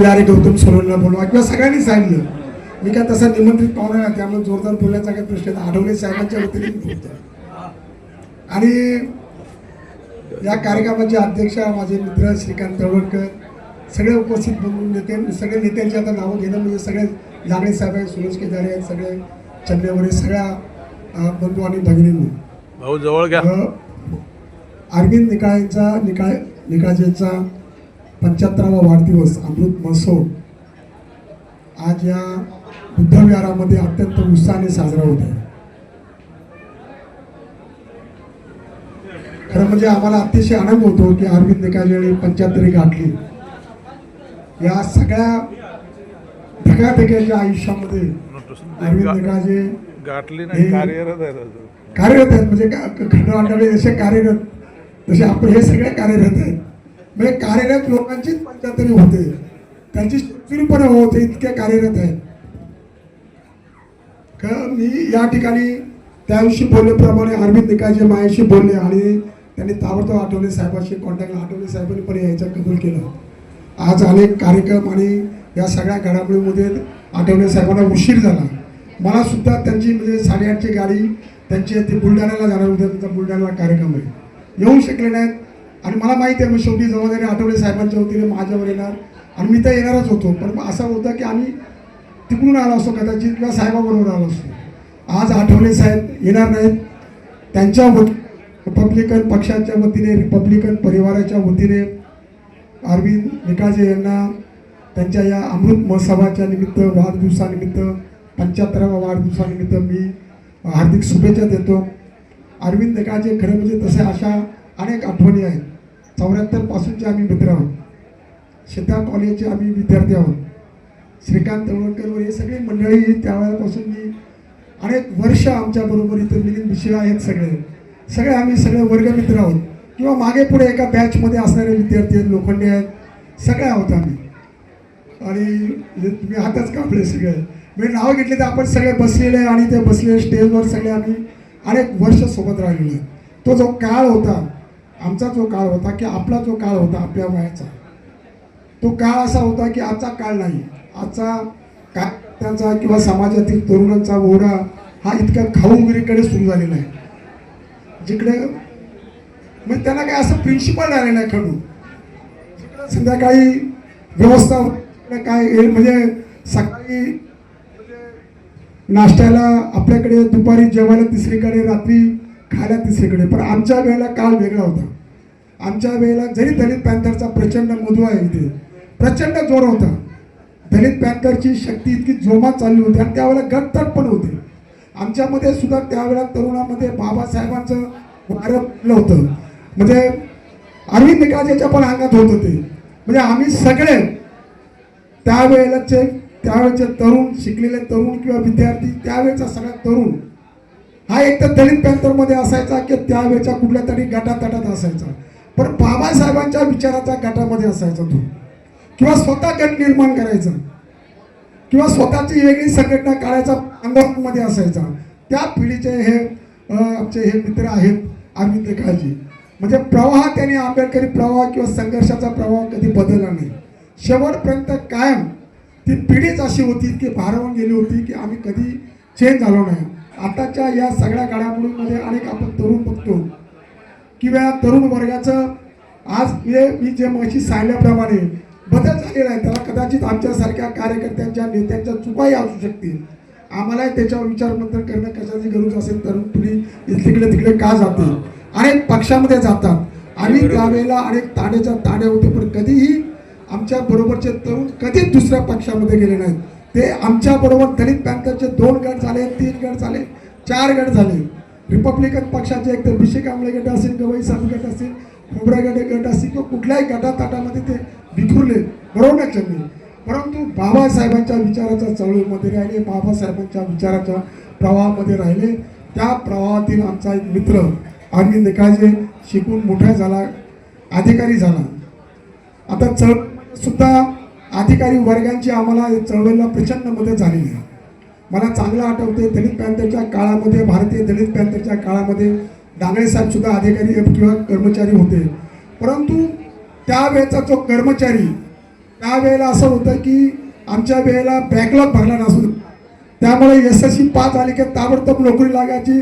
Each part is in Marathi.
गौतम सोनवणेला बोलवा किंवा सगळ्यांनी सांगितलं. मी काय तसा निमंत्रित पाहुणा आहे त्यामुळे जोरदार बोलण्याचा काही प्रश्न. आठवले साहेबांच्या वतीने आणि या कार्यक्रमाचे अध्यक्ष माझे मित्र श्रीकांत तळवडकर सगळे उपस्थित बंधू नेते सगळे नेत्यांची आता नावं घेणं म्हणजे सगळे जागणे साहेब आहेत सुरेश केदारे आहेत सगळे चंद्रेवरे सगळ्या बंधू आणि भगिनींनी. अरविंद निकाळेंचा निकाळ निकाळजेंचा पंच्याहत्तरावा वाढदिवस अमृत महोत्सव. आज या बुद्ध विहारामध्ये अत्यंत उत्साहाने साजरा होत आहे. खरं म्हणजे आम्हाला अतिशय आनंद होतो की अरविंद निकाळजे पंच्याहत्तरी गाठली. या सगळ्या धकाधकीच्या आयुष्यामध्ये अरविंद हे- कार्यरत आहेत म्हणजे का- खंड मंडळी जसे कार्यरत तसे आपण हे सगळे कार्यरत आहेत. म्हणजे कार्यरत लोकांचीच पंचाहत्तरी होते. त्यांची पण होते इतके कार्यरत आहेत. का मी या ठिकाणी त्या दिवशी बोलल्याप्रमाणे अरविंद निकायचे मायाशी बोलले आणि त्यांनी ताबडतोब आठवले साहेबांशी कॉन्टॅक्ट आठवले. साहेबांनी पण यायचं कबूल केलं. आज अनेक कार्यक्रम आणि या सगळ्या घडामोडीमध्ये आठवले. साहेबांना उशीर झाला. मला सुद्धा त्यांची म्हणजे साडेआठची गाडी त्यांची ती बुलढाण्याला जाणार होती. त्यांचा बुलढाण्याला कार्यक्रम आहे. येऊ शकले नाहीत. आणि मला माहिती आहे मग शेवटी जबाबदारी आठवले साहेबांच्या वतीने माझ्यावर येणार आणि मी तर येणारच होतो. पण मग असं होतं की आम्ही तिकडून आलो असतो कदाचित किंवा साहेबाबरोबर आलो असतो. आज आठवले साहेब येणार नाहीत. त्यांच्या वत रिपब्लिकन पक्षाच्या वतीने रिपब्लिकन परिवाराच्या वतीने अरविंद निकाजे यांना त्यांच्या या अमृत महोत्सवाच्या निमित्त वाढदिवसानिमित्त पंच्याहत्तराव्या वाढदिवसानिमित्त मी हार्दिक शुभेच्छा देतो. अरविंद निकाजे खरं म्हणजे तसे अशा अनेक आठवणी आहेत. चौऱ्याहत्तर पासूनचे आम्ही मित्र आहोत. सीता कॉलेजचे आम्ही विद्यार्थी आहोत. श्रीकांत तळवणकर हे सगळी मंडळी त्यावेळेपासून मी अनेक वर्ष आमच्याबरोबर इथं मिलिंद मिश्रा आहेत सगळे. सगळे आम्ही सगळे वर्गमित्र आहोत. किंवा मागे पुढे एका बॅचमध्ये असणारे विद्यार्थी आहेत लोखंडे आहेत सगळे आहोत आम्ही. आणि तुम्ही हातच कापले सगळे. म्हणजे नाव घेतले तर आपण सगळे बसलेले आणि ते बसलेले स्टेजवर सगळे आम्ही अनेक वर्ष सोबत राहिलेले तो जो काळ होता आमचा जो काळ होता की आपला जो काळ होता आपल्या वयाचा तो काळ असा होता की आजचा काळ नाही. आजचा का त्याचा किंवा समाजातील तरुणांचा ओढा हा इतका खाऊगिरीकडे सुरू झालेला आहे. जिकडे म्हणजे त्यांना काय असं प्रिन्सिपल राहिलं नाही खडू जिकडे संध्याकाळी व्यवस्था काय म्हणजे सकाळी म्हणजे नाश्त्याला आपल्याकडे दुपारी जेवायला तिसरीकडे रात्री खायला तिसरीकडे पण आमच्या वेळेला काळ वेगळा होता. आमच्या वेळेला जरी दलित पॅन्थरचा प्रचंड मधुआ आहे इथे प्रचंड जोर होता. दलित पॅन्थरची शक्ती इतकी जोमात चालली होती आणि त्यावेळेला गटतट पण होते. आमच्यामध्ये सुद्धा त्यावेळेला तरुणामध्ये बाबासाहेबांचं वारं होतं. म्हणजे अरविंद काजेच्या पण अंगात होत होते. म्हणजे आम्ही सगळे त्यावेळेलाचे त्यावेळेचे तरुण शिकलेले तरुण किंवा विद्यार्थी त्यावेळेचा सगळा तरुण हा एक तर दलित पॅन्थरमध्ये असायचा की त्यावेळेच्या कुठल्या तरी गटातटात असायचा. पण बाबासाहेबांच्या विचाराच्या गटामध्ये असायचा तो. किंवा स्वतः गट निर्माण करायचा. किंवा स्वतःची वेगळी संघटना काढायचा अंगामध्ये असायचा. त्या पिढीचे हे आमचे हे मित्र आहेत अरविंद काळजी. म्हणजे प्रवाह त्यांनी आंबेडकरी प्रवाह किंवा संघर्षाचा प्रवाह कधी बदलला नाही. शेवटपर्यंत कायम ती पिढीच अशी होती की भारवून गेली होती की आम्ही कधी चेंज झालो नाही. आताच्या या सगळ्या घडामोडींमध्ये अनेक आपण तरुण बघतो किंवा तरुण वर्गाचं आज हे मी जे मशी सांगल्याप्रमाणे बदल झालेला आहे. त्याला कदाचित आमच्यासारख्या कार्यकर्त्यांच्या नेत्यांच्या चुकाही असू शकतील. आम्हालाही त्याच्यावर विचारमंथन करणं कशाची गरज असेल? तरुण पिढी तिकडे तिकडे का जाते? अनेक पक्षामध्ये जातात. आम्ही त्यावेळेला अनेक ताड्याच्या ताड्या होते पण कधीही आमच्या बरोबरचे तरुण कधीच दुसऱ्या पक्षामध्ये गेले नाहीत. ते आमच्याबरोबर दलित पॅन्थरचे दोन गट झाले तीन गट झाले चार गट झाले. रिपब्लिकन पक्षाचे एक तर भिषेक आंबळे गट असेल गवई साहेब गट असेल खोबरा गट गट असतील किंवा कुठल्याही गटाताटामध्ये ते विखुरले. बरोबर ना परंतु बाबासाहेबांच्या विचाराच्या चळवळीमध्ये राहिले बाबासाहेबांच्या विचाराच्या प्रवाहामध्ये राहिले. त्या प्रवाहातील आमचा एक मित्र अरविंद निकाळजे शिकून मोठा झाला अधिकारी झाला. आता चळ सुद्धा अधिकारी वर्गांची आम्हाला चळवळीला प्रचंड मदत झालेली आहे. मला चांगलं आठवते दलित पॅन्थरच्या काळामध्ये भारतीय दलित पॅन्थरच्या काळामध्ये डांगळे सुद्धा अधिकारी किंवा कर्मचारी होते. परंतु त्यावेळेचा जो कर्मचारी त्यावेळेला असं होतं की आमच्या वेळेला बॅकलॉग भरला नसून त्यामुळे एस एस सी पास आली की ताबडतोब नोकरी लागायची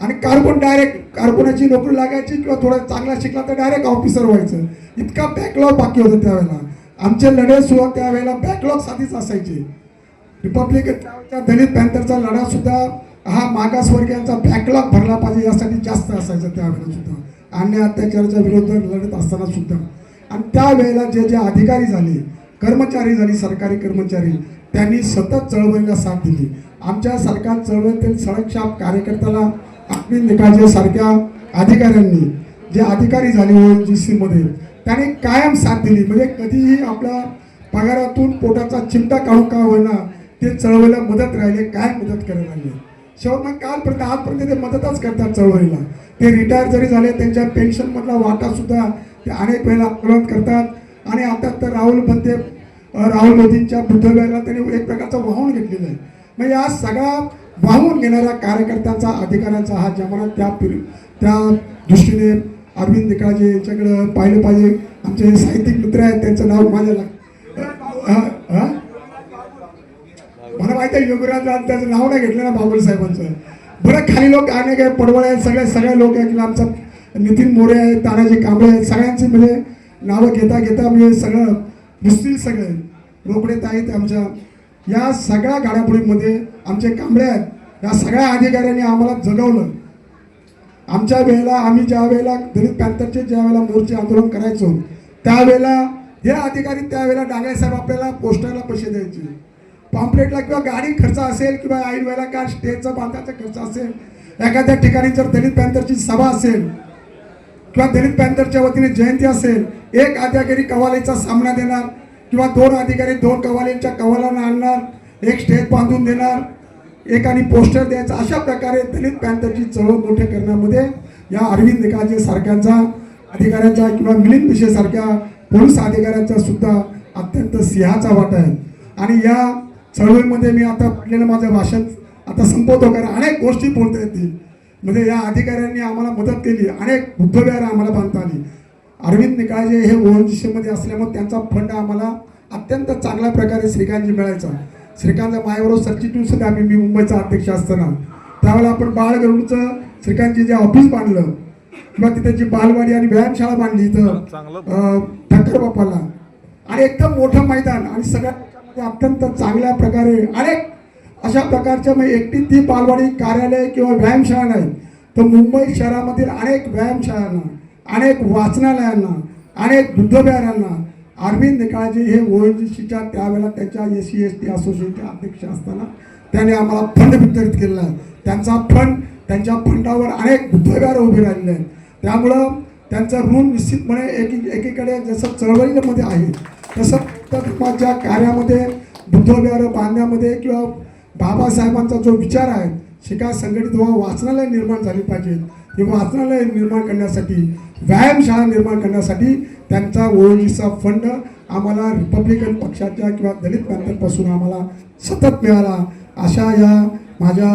आणि कार्बन डायरेक्ट कार्बोनाची नोकरी लागायची किंवा थोडा चांगला शिकला तर डायरेक्ट ऑफिसर व्हायचं. इतका बॅकलॉग बाकी होतं त्यावेळेला. आमचे लढे सुद्धा त्यावेळेला बॅकलॉग साधीच असायचे. रिपब्लिकन त्यावेळेच्या दलित पॅन्थरचा लढा सुद्धा हा मागासवर्गीयांचा बॅकलॉग भरला पाहिजे यासाठी जास्त असायचा त्यावेळेला सुद्धा. अन्य अत्याचाराच्या विरोधात लढत असताना सुद्धा. आणि त्यावेळेला जे जे अधिकारी झाले कर्मचारी झाले सरकारी कर्मचारी त्यांनी सतत चळवळीला साथ दिली. आमच्या सरकार चळवळीतील सडकशाप कार्यकर्त्याला आपली निकाजे सारख्या अधिकाऱ्यांनी जे अधिकारी झाले ओ जी सीमध्ये त्याने कायम साथ दिली. म्हणजे कधीही आपल्या पगारातून पोटाचा चिमटा काढून का होईना ते चळवळीला मदत राहिले काय मदत करायला लागले. शेवट मग कालपर्यंत आजपर्यंत ते मदतच करतात चळवळीला. ते रिटायर जरी झाले त्यांच्या पेन्शनमधला वाटा सुद्धा ते अनेक वेळेला आंदोलन करतात. आणि आता तर राहुलमध्ये राहुल मोदींच्या बुद्धव्याला त्यांनी एक प्रकारचं वाहून घेतलेलं आहे. मग या सगळा वाहून घेणाऱ्या कार्यकर्त्यांचा अधिकाऱ्यांचा हा जमाना त्या त्या दृष्टीने अरविंद काजे यांच्याकडं पाहिलं पाहिजे. आमचे साहित्यिक मित्र आहेत त्यांचं नाव माझ्या मला माहिती आहे योगराज त्याचं नाव नाही घेतलं ना बाबुल साहेबांचं. बरं खाली लोक अनेक आहे पडवळ आहेत सगळे सगळे लोक आहेत किंवा आमचा नितीन मोरे आहेत तानाजी कांबळे आहेत सगळ्यांची म्हणजे नावं घेता घेता म्हणजे सगळं दिसतील सगळे. रोकडेत आहेत आमच्या. या सगळ्या घडामोडीमध्ये आमचे कांबळे आहेत. या सगळ्या अधिकाऱ्यांनी आम्हाला जगवलं. आमच्या वेळेला आम्ही ज्या वेळेला दलित पॅन्थरचे ज्या वेळेला मोर्चे आंदोलन करायचो त्यावेळेला हे अधिकारी त्यावेळेला डांगे साहेब आपल्याला पोस्टरला पैसे द्यायचे. पॉम्पलेटला किंवा गाडी खर्च असेल किंवा ऐन वेळेला काय स्टेजचा बांधायचा खर्च असेल एखाद्या ठिकाणी जर दलित पॅन्थरची सभा असेल किंवा दलित पॅन्थरच्या वतीने जयंती असेल एक अधिकारी कवालीचा सामना देणार किंवा दोन अधिकारी दोन कवालींच्या कवालांना आणणार एक स्टेज बांधून देणार एकाने पोस्टर द्यायचं अशा प्रकारे दलित पॅन्थरची चळवळ मोठ्या करण्यामध्ये या अरविंद निकालजे सारख्यांचा अधिकाऱ्यांचा किंवा मिलिंद मिशे सारख्या पोलीस अधिकाऱ्यांचा सुद्धा अत्यंत सिंहाचा वाटा आहे. आणि या चळवळीमध्ये मी आता पडलेलं माझं भाषण आता संपवतो कारण अनेक गोष्टी बोलता येतील. म्हणजे या अधिकाऱ्यांनी आम्हाला मदत केली अनेक बुद्धविहार आम्हाला बांधता आली. अरविंद निकाळजे हे ओएनजीसीमध्ये असल्यामुळे त्यांचा फंड आम्हाला अत्यंत चांगल्या प्रकारे श्रीकांतजी मिळायचा. श्रीकांत माझ्याबरोबर सबस्टिट्यूट सुद्धा आम्ही मी मुंबईचा अध्यक्ष असताना. त्यावेळेला आपण बाळ गरुडचं श्रीकांतजी जे ऑफिस बांधलं किंवा तिथे जी बालवाडी आणि व्यायामशाळा बांधली इथं ठक्कर बापाला. आणि एकदम मोठं मैदान आणि सगळ्या त्याच्यामध्ये अत्यंत चांगल्या प्रकारे अनेक अशा प्रकारच्या म्हणजे एकटी ती बालवाडी कार्यालय किंवा व्यायामशाळा नाही तर मुंबई शहरामधील अनेक व्यायामशाळांना अनेक वाचनालयांना अनेक बुद्धविहारांना अरविंद काळजे हे ओएनजीसीच्या त्यावेळेला त्याच्या एस सी एस टी असोसिएशनचे अध्यक्ष असताना त्यांनी आम्हाला फंड वितरित केलेला आहे. त्यांचा फंड त्यांच्या फंडावर अनेक बुद्धविहार उभे राहिलेले आहेत. त्यामुळं त्यांचं ऋण निश्चितपणे एकी एकीकडे जसं चळवळीमध्ये आहे तसं धर्माच्या कार्यामध्ये बुद्धविहार बांधण्यामध्ये किंवा बाबासाहेबांचा जो विचार आहे शिका संघटित व्हा वाचनालय निर्माण झाली पाहिजेत हे वाचनालय निर्माण करण्यासाठी व्यायामशाळा निर्माण करण्यासाठी त्यांचा ओळखीचा फंड आम्हाला रिपब्लिकन पक्षाच्या किंवा दलित पॅन्थरपासून आम्हाला सतत मिळाला. अशा या माझ्या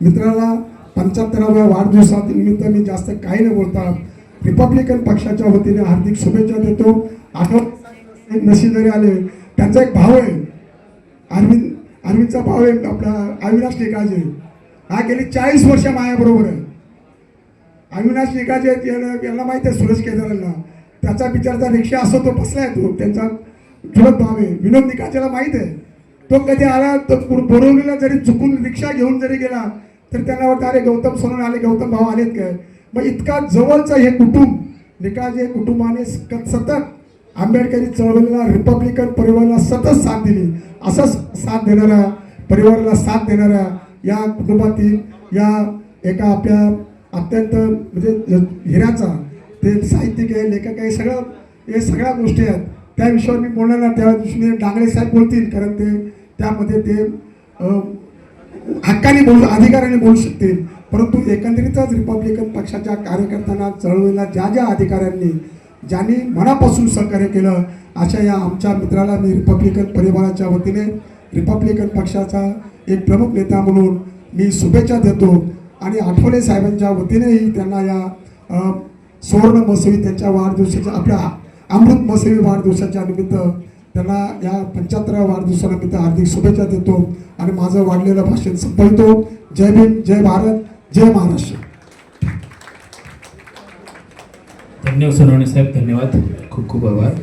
मित्राला पंच्याहत्तराव्या वाढदिवसानिमित्त मी जास्त काही न बोलता रिपब्लिकन पक्षाच्या वतीने हार्दिक शुभेच्छा देतो. आठवण नशी जरी आले त्यांचा एक भाव आहे. अरविंद अरविंदचा भाव आहे आपला अविनाश निकाळजे हा गेली चाळीस वर्ष माझ्याबरोबर आहे. अविनाश निकाजे यांना यांना माहिती आहे सुरेश केदारांना. त्याचा बिचारचा रिक्षा असो तो बसलाय तो. त्यांचा जुळत भाव आहे. विनोद निकाजेला माहीत आहे. तो कधी आला तर बोरवलीला जरी चुकून रिक्षा घेऊन जरी गेला तर त्यांना वाटतं अरे गौतम सोनून आले गौतम भाऊ आलेत काय? मग इतका जवळचं हे कुटुंब निकाजे कुटुंबाने सतत आंबेडकरी चळवळीला रिपब्लिकन परिवाराला सतत साथ दिली. असंच साथ देणाऱ्या परिवाराला साथ देणाऱ्या या कुटुंबातील या एका आपल्या अत्यंत म्हणजे हिऱ्याचा ते साहित्यिक आहे लेखक आहे सगळं हे सगळ्या गोष्टी आहेत. त्या विषयावर मी बोलणार ना त्या दृष्टीने डांगळे साहेब बोलतील कारण ते त्यामध्ये ते हक्काने बोलू अधिकाराने बोलू शकतील. परंतु एकंदरीतच रिपब्लिकन पक्षाच्या कार्यकर्त्यांना चळवळीला ज्या ज्या अधिकाऱ्यांनी ज्यांनी मनापासून सहकार्य केलं अशा या आमच्या मित्राला मी रिपब्लिकन परिवाराच्या वतीने रिपब्लिकन पक्षाचा एक प्रमुख नेता म्हणून मी शुभेच्छा देतो. आणि आठवले साहेबांच्या वतीनेही त्यांना या सुवर्ण महोत्सवी त्यांच्या वाढदिवसाच्या आपल्या अमृत महोत्सवी वाढदिवसाच्या निमित्त त्यांना या पंच्याहत्तराव्या वाढदिवसानिमित्त हार्दिक शुभेच्छा देतो आणि माझं वाढलेलं भाषण संपवितो. जय भीम जय भारत जय महाराष्ट्र. धन्यवाद सोनवणे साहेब धन्यवाद. खूप खूप आभार.